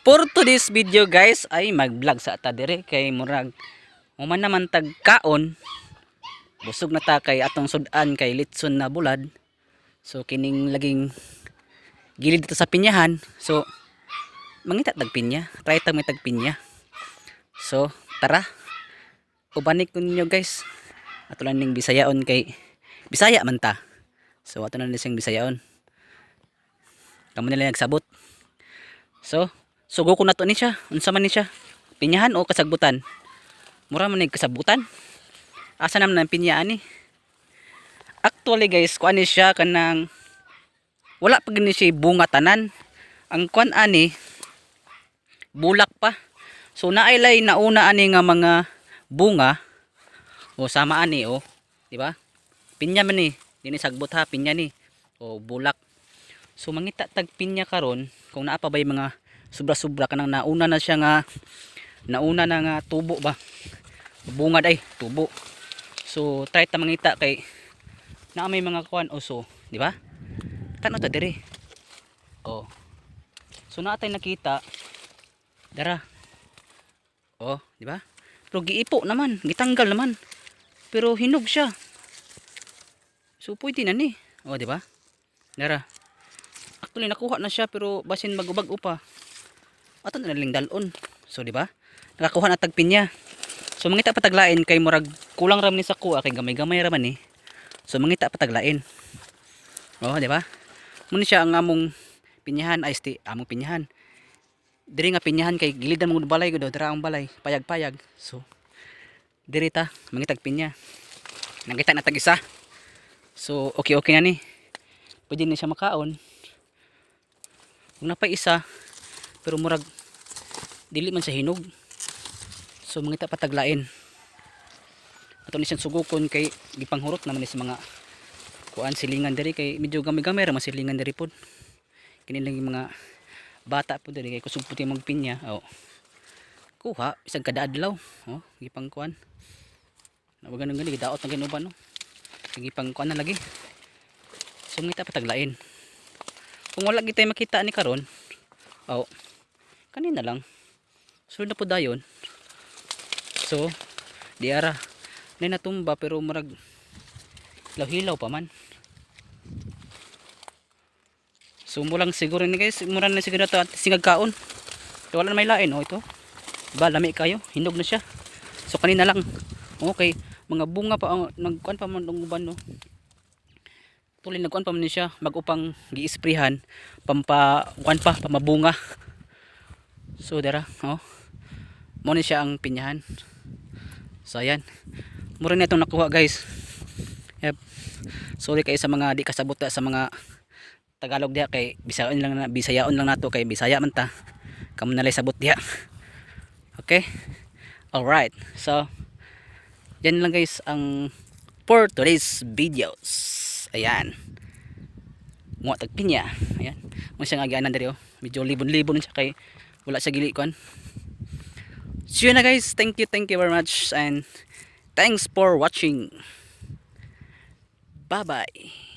For today's video guys ay mag-vlog sa ata dire kay murag human naman tag kaon. Busog na ta kay atong sudan kay litson na bulad. So kining laging gilid dito sa pinyahan. So mangita tag pinya. Try tag may tag pinya. So tara. Ubanik ko ninyo guys. Ato lang ning bisayaon kay Bisaya man ta. So ato na ni siyang bisayaon. Kamo nila nagsabot. So, sugo ko na to ni siya. Unsa man ni siya? Pinyahan o kasagbutan? Mura man ni kasabutan. Asa naman ang pinyaan ni? Actually guys, kuan ni siya kanang wala pa gini siya bunga tanan. Ang kuan ani bulak pa. So nailay nauna ani nga mga bunga o sama ani o, di ba? Pinya man ni, dini sagbot ha, pinya ni. O bulak. So mangita tag pinya karon kung naa pa ba yung mga sobra-sobra kanang nauna na siya nga nauna na nga tubo ba. Bungad ay tubo. So try ta mangita kay naa may mga kuan uso, di ba? Tano ta dire. Oh. So naa tay nakita dara. Oh, di ba? Pero giipo naman, gitanggal naman. Pero hinog siya. So pwede na ni. Oh, di ba? Dara. Actually nakuha na siya pero basin magubag upa. Ato na lang dalon. So di ba? Nakakuha na tagpin niya. So mangita pataglain kay murag kulang ram ni sa kuha kay gamay-gamay ra man ni. So mangita pataglain. Oh, di ba? Muna siya ang among pinyahan ay sti among pinyahan. Diri nga pinyahan kay gilidan mo balay gud dira ang balay, payag-payag. So diri ta mangitag pinya. Nangita na tag isa. So okay okay na ni. Pwede na siya makaon. Kung napay isa, pero murag dili man sa hinog. So mangita pataglain. Ato ni siyang sugukon kay gipanghurot naman sa mga kuan silingan diri kay medyo gamay-gamay ra man silingan diri pod. Kini lang yung mga bata po diri kay kusog puti magpinya. Oh. Kuha isang kada adlaw. Oh, gipang kuan. Nawagan ng gani daot ng ginuban no. Gipang kuan na lagi. So mangita pataglain kung wala kita makita ni karon oh kanina lang. Sunod na po dayon so di ara. Na natumba pero marag hilaw-hilaw pa man. So mo lang siguro ni guys mura na siguro ito at singag so, wala na may lain oh ito. Ba lami kayo. Hinog na siya. So kanina lang. Okay. Mga bunga pa ang nagkuan pa man ng uban no. Tuloy nagkuan pa man siya. Mag-upang gi-sprayhan pampa kuan pa pamabunga so dara oh. Mo ni siya ang pinyahan. So ayan. Mura na itong nakuha guys. Yep. sorry kayo sa mga di kasabot sa mga Tagalog diha kay bisayaon lang na bisayaon lang nato kay bisaya man ta. Kamo nalay sabot diha. Okay? Alright. So yan lang guys ang for today's videos. Ayan. Mo tagpinya. Ayan. Mo siya nga gianan diri oh. Medyo libon-libon siya kay wala siya gili kon. So yun na guys. Thank you thank you very much and thanks for watching. Bye bye